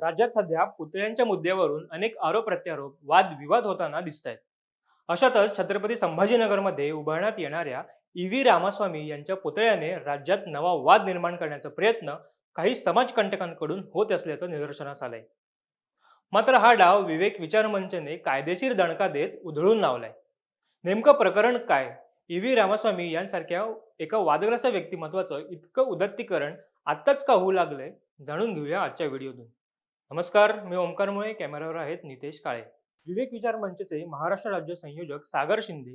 राज्यात सध्या पुतळ्यांच्या मुद्द्यावरून अनेक आरोप प्रत्यारोप वाद विवाद होताना दिसत आहेत अशातच छत्रपती संभाजीनगरमध्ये उभारण्यात येणाऱ्या ई व्ही रामास्वामी यांच्या पुतळ्याने राज्यात नवा वाद निर्माण करण्याचा प्रयत्न काही समाजकंटकांकडून होत असल्याचं निदर्शनास आलंय. मात्र हा डाव विवेक विचार मंचने कायदेशीर दणका देत उधळून लावलाय. नेमकं प्रकरण काय? ई व्ही रामास्वामी यांसारख्या एका वादग्रस्त व्यक्तिमत्वाचं इतकं उदत्तीकरण आत्ताच का होऊ लागलंय जाणून घेऊया आजच्या व्हिडिओतून. नमस्कार मी ओंकार मुळे कॅमेऱ्यावर आहेत नितेश काळे. विवेक विचार मंचचे महाराष्ट्र राज्य संयोजक सागर शिंदे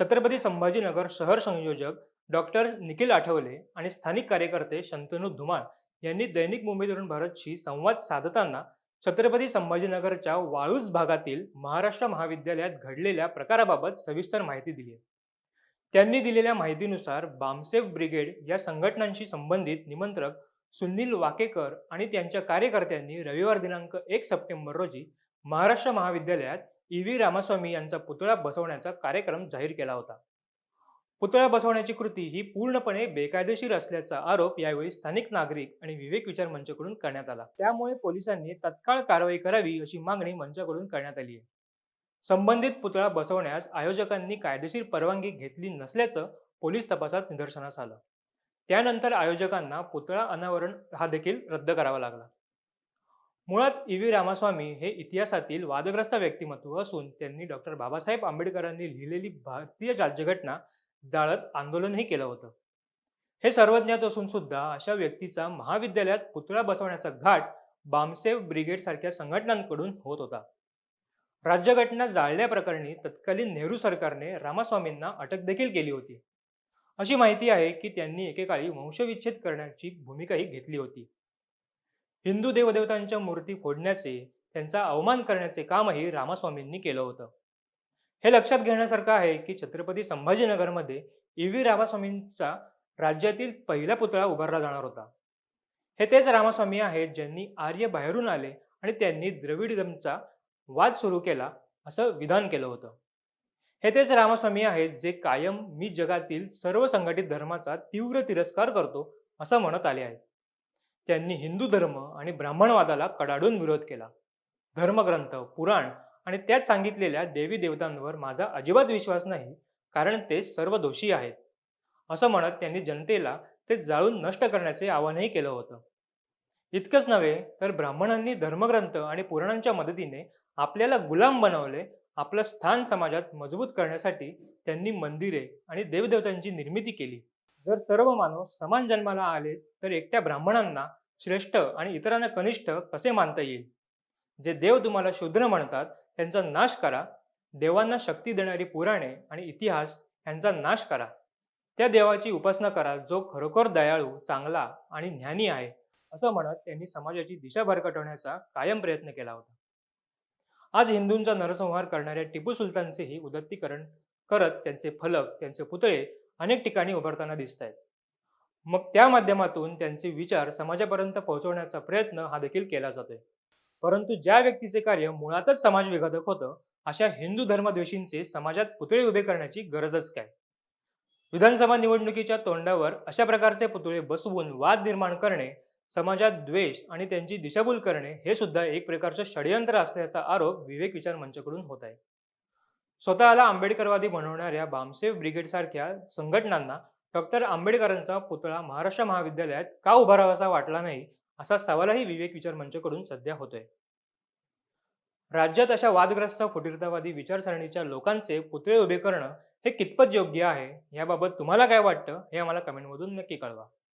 छत्रपती संभाजीनगर शहर संयोजक डॉक्टर निखिल आठवले आणि स्थानिक कार्यकर्ते शंतनू धुमाळ यांनी दैनिक मुंबईवरून भारतशी संवाद साधताना छत्रपती संभाजीनगरच्या वाळूज भागातील महाराष्ट्र महाविद्यालयात घडलेल्या प्रकाराबाबत सविस्तर माहिती दिली आहे. त्यांनी दिलेल्या माहितीनुसार बामसेफ ब्रिगेड या संघटनांशी संबंधित निमंत्रक सुनील वाकेकर आणि त्यांच्या कार्यकर्त्यांनी रविवार दिनांक एक सप्टेंबर रोजी महाराष्ट्र महाविद्यालयात ई व्ही रामास्वामी यांचा पुतळा बसवण्याचा कार्यक्रम जाहीर केला होता. पुतळा बसवण्याची कृती ही पूर्णपणे बेकायदेशीर असल्याचा आरोप यावेळी स्थानिक नागरिक आणि विवेक विचार मंचकडून करण्यात आला. त्यामुळे पोलिसांनी तत्काळ कारवाई करावी अशी मागणी मंचाकडून करण्यात आली आहे. संबंधित पुतळा बसवण्यास आयोजकांनी कायदेशीर परवानगी घेतली नसल्याचं पोलीस तपासात निदर्शनास आलं. त्यानंतर आयोजकांना पुतळा अनावरण हा देखील रद्द करावा लागला. मुळात ई. व्ही. रामास्वामी हे इतिहासातील वादग्रस्त व्यक्तिमत्व असून त्यांनी डॉक्टर बाबासाहेब आंबेडकरांनी लिहिलेली भारतीय राज्यघटना जाळत आंदोलनही केलं होतं. हे सर्व ज्ञात असून सुद्धा अशा व्यक्तीचा महाविद्यालयात पुतळा बसवण्याचा घाट बामसेव ब्रिगेड सारख्या संघटनांकडून होत होता. राज्यघटना जाळल्याप्रकरणी तत्कालीन नेहरू सरकारने रामास्वामींना अटक देखील केली होती. अशी माहिती आहे की त्यांनी एकेकाळी वंशविच्छेद करण्याची भूमिकाही घेतली होती. हिंदू देवदेवतांच्या मूर्ती फोडण्याचे त्यांचा अवमान करण्याचे कामही रामास्वामींनी केलं होतं. हे लक्षात घेण्यासारखं आहे की छत्रपती संभाजीनगरमध्ये ई व्ही रामास्वामींचा राज्यातील पहिला पुतळा उभारला जाणार होता. हे तेच रामास्वामी आहेत ज्यांनी आर्य बाहेरून आले आणि त्यांनी द्रविडमचा वाद सुरू केला असं विधान केलं होतं. हे तेच रामस्वामी आहेत जे कायम मी जगातील सर्व संघटित धर्माचा तीव्र तिरस्कार करतो असं म्हणत आले आहेत. त्यांनी हिंदू धर्म आणि ब्राह्मणवादाला कडाडून विरोध केला. धर्मग्रंथ पुराण आणि त्यात सांगितलेल्या देवी देवतांवर माझा अजिबात विश्वास नाही कारण ते सर्व दोषी आहेत. असं म्हणत त्यांनी जनतेला ते जाळून नष्ट करण्याचे आवाहनही केलं होतं. इतकंच नव्हे तर ब्राह्मणांनी धर्मग्रंथ आणि पुराणांच्या मदतीने आपल्याला गुलाम बनवले आपलं स्थान समाजात मजबूत करण्यासाठी त्यांनी मंदिरे आणि देवदेवतांची निर्मिती केली. जर सर्व मानव समान जन्माला आले तर एकट्या ब्राह्मणांना श्रेष्ठ आणि इतरांना कनिष्ठ कसे मानता येईल? जे देव तुम्हाला शूद्र म्हणतात त्यांचा नाश करा. देवांना शक्ती देणारी पुराणे आणि इतिहास यांचा नाश करा. त्या देवाची उपासना करा जो खरोखर दयाळू चांगला आणि ज्ञानी आहे असं म्हणत त्यांनी समाजाची दिशा भरकटवण्याचा कायम प्रयत्न केला होता. आज हिंदूंचा नरसंहार करणाऱ्या टिपू सुलतानचेही उदत्तीकरण करत त्यांचे फलक त्यांचे पुतळे अनेक ठिकाणी उभारताना दिसत आहेत मग त्या माध्यमातून त्यांचे विचार समाजापर्यंत पोहोचवण्याचा प्रयत्न हा देखील केला जातोय. परंतु ज्या व्यक्तीचे कार्य मुळातच समाज विघातक होतं अशा हिंदू धर्मद्वेषींचे समाजात पुतळे उभे करण्याची गरजच काय? विधानसभा निवडणुकीच्या तोंडावर अशा प्रकारचे पुतळे बसवून वाद निर्माण करणे समाजात द्वेष आणि त्यांची दिशाभूल करणे हे सुद्धा एक प्रकारचं षडयंत्र असल्याचा आरोप विवेक विचार मंचकडून होत आहे. स्वतःला आंबेडकरवादी बनवणाऱ्या बामसेव ब्रिगेड सारख्या संघटनांना डॉक्टर आंबेडकरांचा पुतळा महाराष्ट्र महाविद्यालयात का उभारावासा वाटला नाही असा सवालही विवेक विचार मंचकडून सध्या होतोय. राज्यात अशा वादग्रस्त फुटीरतावादी विचारसरणीच्या लोकांचे पुतळे उभे करणं हे कितपत योग्य आहे याबाबत तुम्हाला काय वाटतं हे आम्हाला कमेंटमधून नक्की कळवा.